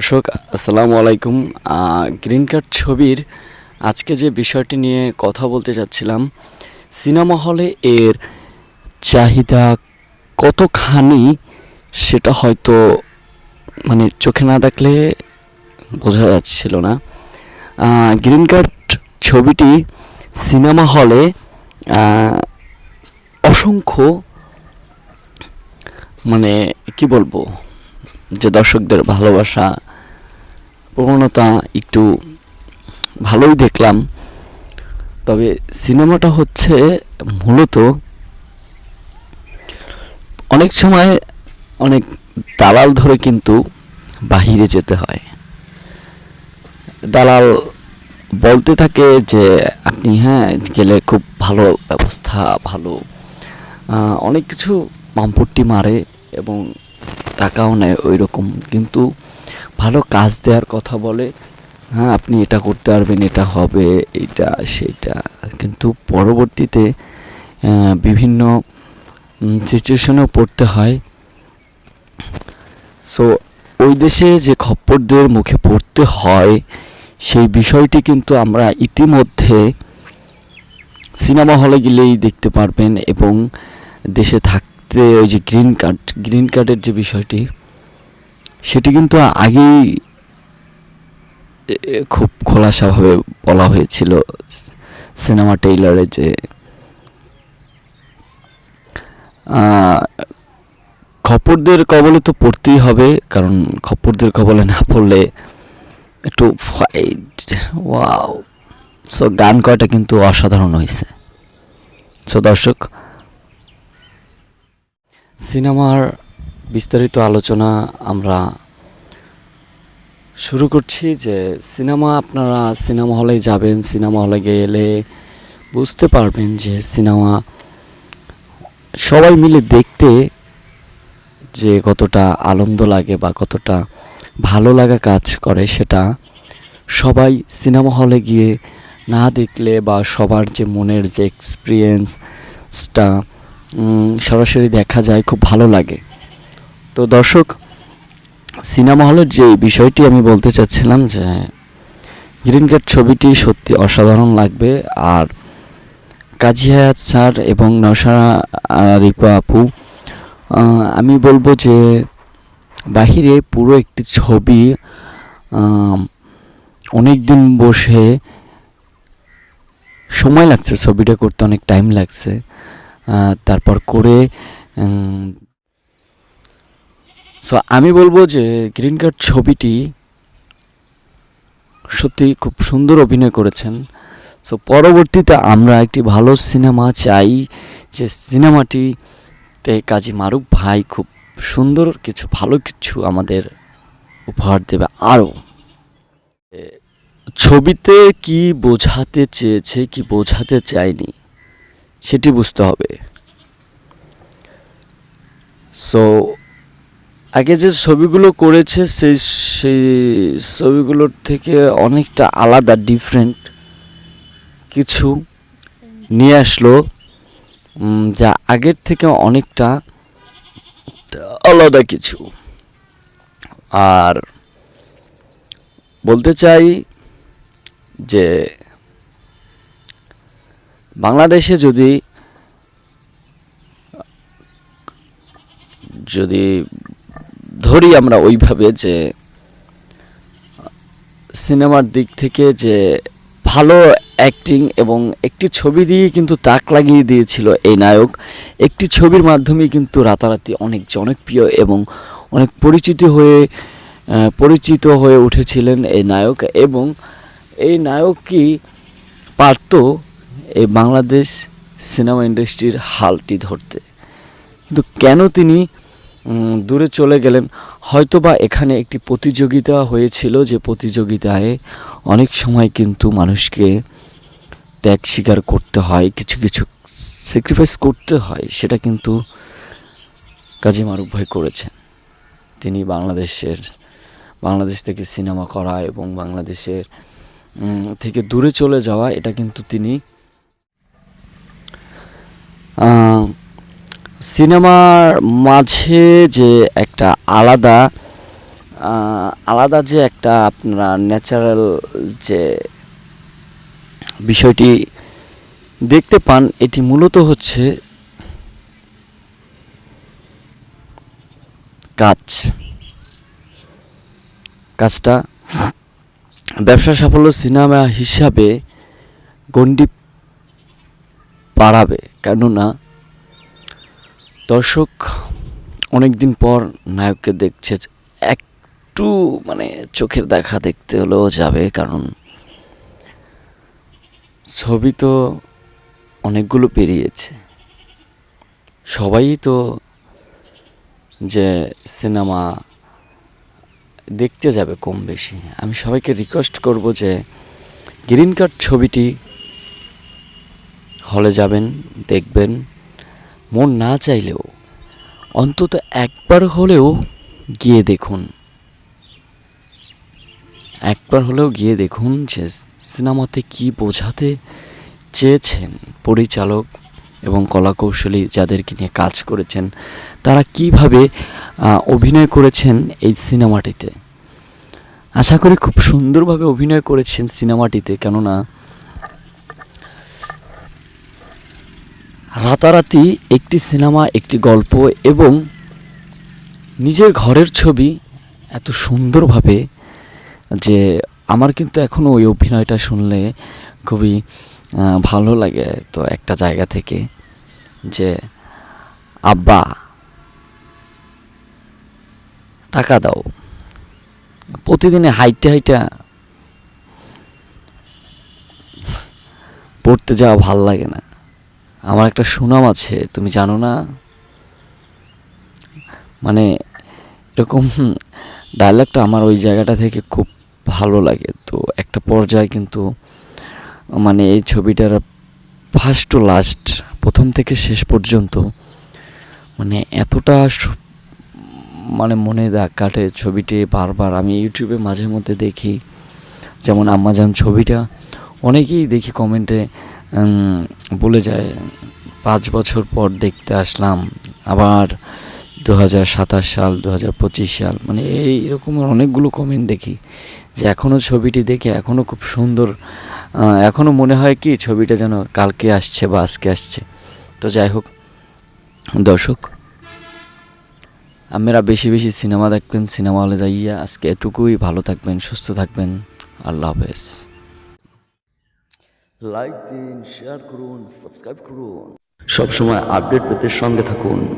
দর্শক, আসসালামু আলাইকুম। গ্রিন কার্ড ছবির আজকে যে বিষয়টি নিয়ে কথা বলতে যাচ্ছিলাম, সিনেমা হলে এর চাহিদা কতখানি সেটা হয়তো মানে চোখে না দেখলে বোঝা যাচ্ছিল না। গ্রিন কার্ড ছবিটি সিনেমা হলে অসংখ্য মানে কি বলব যে দর্শকদের ভালোবাসা প্রবণতা একটু ভালোই দেখলাম। তবে সিনেমাটা হচ্ছে মূলত অনেক সময় অনেক দালাল ধরে কিন্তু বাহিরে যেতে হয়। দালাল বলতে থাকে যে, আপনি হ্যাঁ গেলে খুব ভালো ব্যবস্থা, ভালো। অনেক কিছু মামপট্টি মারে এবং টাকাও নেয় ওই রকম কিন্তু ভালো কাজ দেওয়ার কথা বলে হ্যাঁ আপনি এটা করতে পারবেন, এটা হবে, এটা, সেটা। কিন্তু পরবর্তীতে বিভিন্ন সিচুয়েশনেও পড়তে হয়। সো ওই দেশে যে খপ্পরদের মুখে পড়তে হয়, সেই বিষয়টি কিন্তু আমরা ইতিমধ্যে সিনেমা হলে গেলেই দেখতে পারবেন এবং দেশে থাকতে ওই যে গ্রিন কার্ড, গ্রিন কার্ডের যে বিষয়টি সেটি কিন্তু আগেই খুব খোলাসাভাবে বলা হয়েছিল সিনেমা টেইলারে যে খপ্পরদের কবলে তো পড়তেই হবে, কারণ খপ্পরদের কবলে না পড়লে একটু ফাইট ওয়াও সো গান কয়টা কিন্তু অসাধারণ হয়েছে। সো দর্শক, সিনেমার বিস্তারিত আলোচনা আমরা শুরু করছি যে সিনেমা, আপনারা সিনেমা হলে যাবেন, সিনেমা হলে গেলে বুঝতে পারবেন যে সিনেমা সবাই মিলে দেখতে যে কতটা আনন্দ লাগে বা কতটা ভালো লাগা কাজ করে সেটা সবাই সিনেমা হলে গিয়ে না দেখলে বা সবার যে মনের যে এক্সপিরিয়েন্সটা সরাসরি দেখা যায়, খুব ভালো লাগে। তো দর্শক, সিনেমা হলের যে বিষয়টি আমি বলতে চাচ্ছিলাম যে, গ্রিন কার্ড ছবিটি সত্যি অসাধারণ লাগবে আর কাজী হায়াত স্যার এবং নশারা রিপা আপু আমি বলব যে বাহিরে পুরো একটি ছবি অনেক দিন বসে সময় লাগছে ছবিটা করতে, অনেক টাইম লাগছে তারপর করে সো আমি বলব যে গ্রিন কার্ড ছবিটি সত্যি খুব সুন্দর অভিনয় করেছেন। সো পরবর্তীতে আমরা একটি ভালো সিনেমা চাই, যে সিনেমাটিতে কাজী মারুফ ভাই খুব সুন্দর কিছু, ভালো কিছু আমাদের উপহার দেবে আরও। ছবিতে কি বোঝাতে চেয়েছে, কি বোঝাতে চায়নি, সেটি বুঝতে হবে। সো আগে যে ছবিগুলো করেছে, সেই সেই ছবিগুলোর থেকে অনেকটা আলাদা ডিফারেন্ট কিছু নিয়ে আসলো যা আগের থেকে অনেকটা আলাদা কিছু। আর বলতে চাই যে, বাংলাদেশে যদি যদি ধরি আমরা ওইভাবে যে, সিনেমার দিক থেকে যে ভালো অ্যাক্টিং এবং একটি ছবি দিয়ে কিন্তু তাক লাগিয়ে দিয়েছিল এই নায়ক। একটি ছবির মাধ্যমে কিন্তু রাতারাতি অনেক জনপ্রিয় এবং অনেক পরিচিত হয়ে পরিচিত হয়ে উঠেছিলেন এই নায়ক এবং এই নায়ক কি পারত এই বাংলাদেশ সিনেমা ইন্ডাস্ট্রির হালটি ধরতে। কিন্তু কেন তিনি দূরে চলে গেলেন? হয়তোবা এখানে একটি প্রতিযোগিতা হয়েছিল যে প্রতিযোগিতায় অনেক সময় কিন্তু মানুষকে ত্যাগ স্বীকার করতে হয়, কিছু কিছু স্যাক্রিফাইস করতে হয়, সেটা কিন্তু কাজী মারুফ ভাই করেছেন। তিনি বাংলাদেশের, বাংলাদেশ থেকে সিনেমা করা এবং বাংলাদেশের থেকে দূরে চলে যাওয়া, এটা কিন্তু তিনি সিনেমার মাঝে যে একটা আলাদা আলাদা যে একটা আপনারা ন্যাচারাল যে বিষয়টি দেখতে পান, এটি মূলত হচ্ছে কাজ। কাজটা ব্যবসা সাফল্য সিনেমা হিসাবে গণ্ডি বাড়াবে কেননা দর্শক অনেক দিন পর নায়ককে দেখছে, একটু মানে চোখের দেখা দেখতে হলেও যাবে কারণ ছবি তো অনেকগুলো পেরিয়েছে। সবাই তো যে সিনেমা দেখতে যাবে কম বেশি। আমি সবাইকে রিকোয়েস্ট করব যে গ্রিন কার্ড ছবিটি হলে যাবেন, দেখবেন। মন না চাইলেও, অন্তত একবার হলেও গিয়ে দেখুন। একবার হলেও গিয়ে দেখুন যে সিনেমাতে কি বোঝাতে চেয়েছেন পরিচালক এবং কলাকৌশলী যাদেরকে নিয়ে কাজ করেছেন, তারা কীভাবে অভিনয় করেছেন এই সিনেমাটিতে। আশা করি খুব সুন্দরভাবে অভিনয় করেছেন সিনেমাটিতে, কেননা রাতারাতি একটি সিনেমা, একটি গল্প এবং নিজের ঘরের ছবি এত সুন্দরভাবে যে আমার কিন্তু এখনও ওই অভিনয়টা শুনলে খুবই ভালো লাগে তো একটা জায়গা থেকে যে, আব্বা, টাকা দাও। প্রতিদিনে হাইটে, হাইটা পড়তে যাওয়া ভালো লাগে না। আমার একটা সুনাম আছে, তুমি জানো না? মানে এরকম ডায়লগটা আমার ওই জায়গাটা থেকে খুব ভালো লাগে। তো একটা পর্যায়ে কিন্তু মানে এই ছবিটার ফার্স্ট টু লাস্ট প্রথম থেকে শেষ পর্যন্ত মানে এতটা মানে মনে দাগ কাটে ছবিটি বারবার। আমি ইউটিউবে মাঝে মধ্যে দেখি, যেমন আম্মাজান ছবিটা অনেকেই দেখি কমেন্টে বলে যায়, পাঁচ বছর পর দেখতে আসলাম, আবার দু হাজার সাতাশ সাল দু হাজার পঁচিশ সাল। মানে এই এরকম অনেকগুলো কমেন্ট দেখি, যে এখনও ছবিটি দেখে এখনও খুব সুন্দর এখনও মনে হয় কি ছবিটা যেন কালকে আসছে বা আজকে আসছে। তো যাই হোক, দর্শক আপনারা বেশি বেশি সিনেমা দেখবেন, সিনেমা হলে যাইয়া আজকে এটুকুই। ভালো থাকবেন, সুস্থ থাকবেন। আল্লাহ হাফেজ। লাইক দিন শেয়ার করুন সাবস্ক্রাইব করুন। সবসময় আপডেট পেতে সঙ্গে থাকুন।